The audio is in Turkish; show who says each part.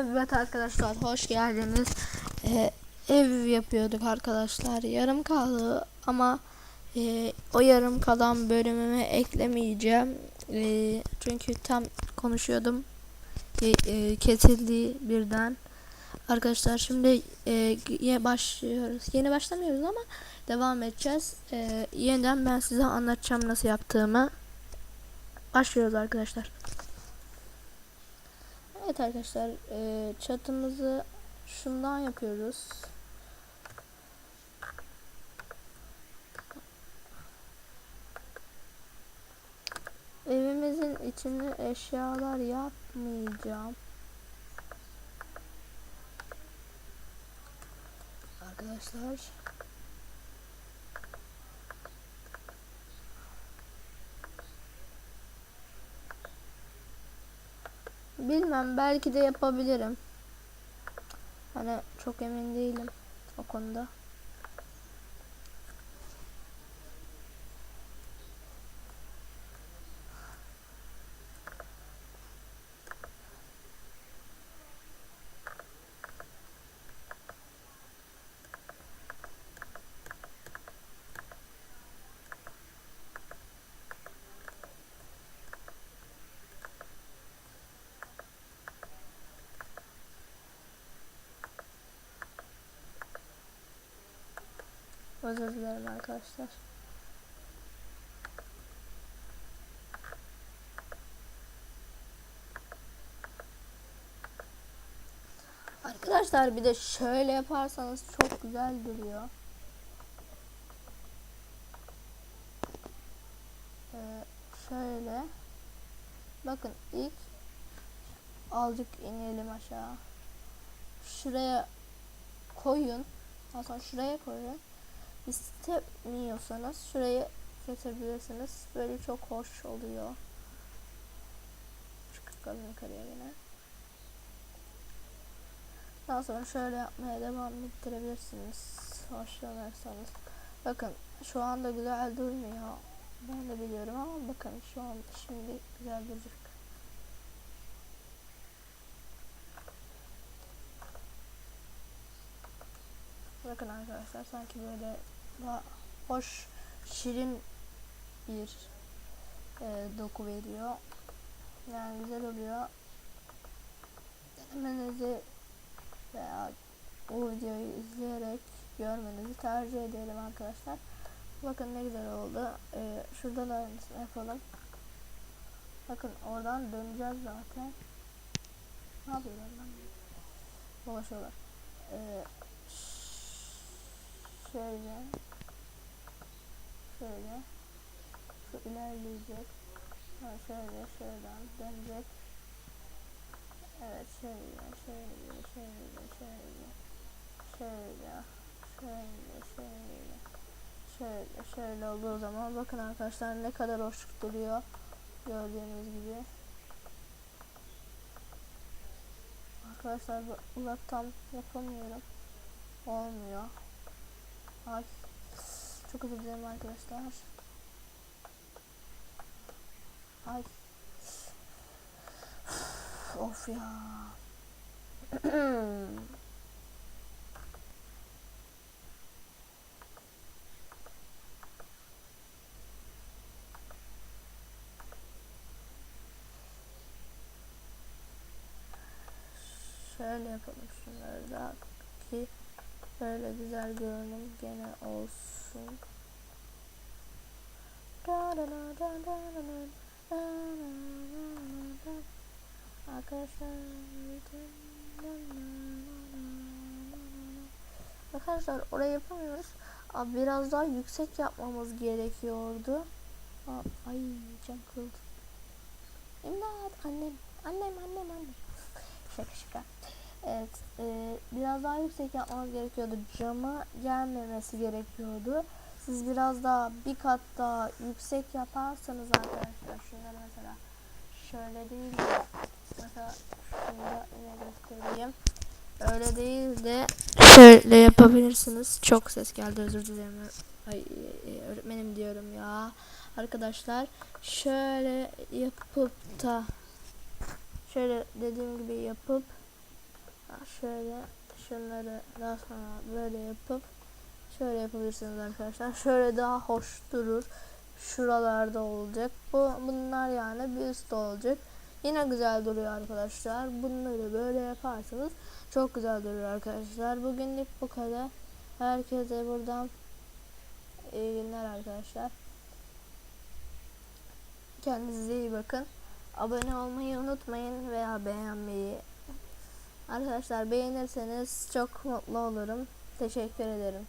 Speaker 1: Evet arkadaşlar hoş geldiniz. Ee, ev yapıyorduk arkadaşlar. Yarım kaldı ama e, o yarım kalan bölümümü eklemeyeceğim. E, çünkü tam konuşuyordum. E, e, kesildi birden. Arkadaşlar şimdi e, başlıyoruz. Yeni başlamıyoruz ama devam edeceğiz. E, yeniden ben size anlatacağım nasıl yaptığımı. Başlıyoruz arkadaşlar. Evet arkadaşlar e, çatımızı şundan yapıyoruz. Evimizin içine eşyalar yapmayacağım. Arkadaşlar Bilmem belki de yapabilirim. Hani çok emin değilim o konuda. Özür dilerim arkadaşlar. Arkadaşlar bir de şöyle yaparsanız çok güzel duruyor. Ee, şöyle. Bakın ilk azıcık inelim aşağı. Şuraya koyun. Ondan sonra şuraya koyun istemiyorsanız şurayı kesebilirsiniz. Böyle çok hoş oluyor. Çıkalım yukarıya yine. Daha sonra şöyle yapmaya devam ettirebilirsiniz. Hoşlanırsanız. Bakın şu anda güzel durmuyor. Ben de biliyorum ama bakın şu an şimdi güzel duracak. Bakın arkadaşlar sanki böyle hoş, şirin bir e, doku veriyor. Yani güzel oluyor. Denemenizi veya bu videoyu izleyerek görmenizi tercih ederim arkadaşlar. Bakın ne güzel oldu. Ee, şuradan aynısını yapalım. Bakın oradan döneceğiz zaten. Ne yapıyorum ben? Dolaşıyorlar. Ee, Şöyle. Şöyle. Şu ilerleyecek. Ha şöyle şuradan dönecek. Evet şöyle şöyle şöyle şöyle. Şöyle. Şöyle şöyle. Şöyle şöyle olduğu zaman bakın arkadaşlar ne kadar hoş duruyor. Gördüğünüz gibi. Arkadaşlar uzaktan yapamıyorum. Olmuyor. Ay. Çok özür dilerim arkadaşlar. Ay. of ya. Şöyle yapalım şunları da ki Böyle güzel görünüm gene olsun. Arkadaşlar Arkadaşlar orayı yapamıyoruz. Abi biraz daha yüksek yapmamız gerekiyordu. Ay can kırıldı. İmdat annem. Annem annem annem. şaka şaka. Evet, e, biraz daha yüksek yapmanız gerekiyordu. Cama gelmemesi gerekiyordu. Siz biraz daha bir kat daha yüksek yaparsanız arkadaşlar şunları mesela şöyle değil de mesela şurada yine göstereyim. Öyle değil de şöyle yapabilirsiniz. Çok ses geldi özür dilerim. Ay e, öğretmenim diyorum ya. Arkadaşlar şöyle yapıp da şöyle dediğim gibi yapıp Şöyle şunları daha sonra böyle yapıp şöyle yapabilirsiniz arkadaşlar. Şöyle daha hoş durur. Şuralarda olacak. Bu bunlar yani bir üstte olacak. Yine güzel duruyor arkadaşlar. Bunları böyle yaparsanız çok güzel duruyor arkadaşlar. Bugünlük bu kadar. Herkese buradan iyi günler arkadaşlar. Kendinize iyi bakın. Abone olmayı unutmayın veya beğenmeyi. Arkadaşlar beğenirseniz çok mutlu olurum. Teşekkür ederim.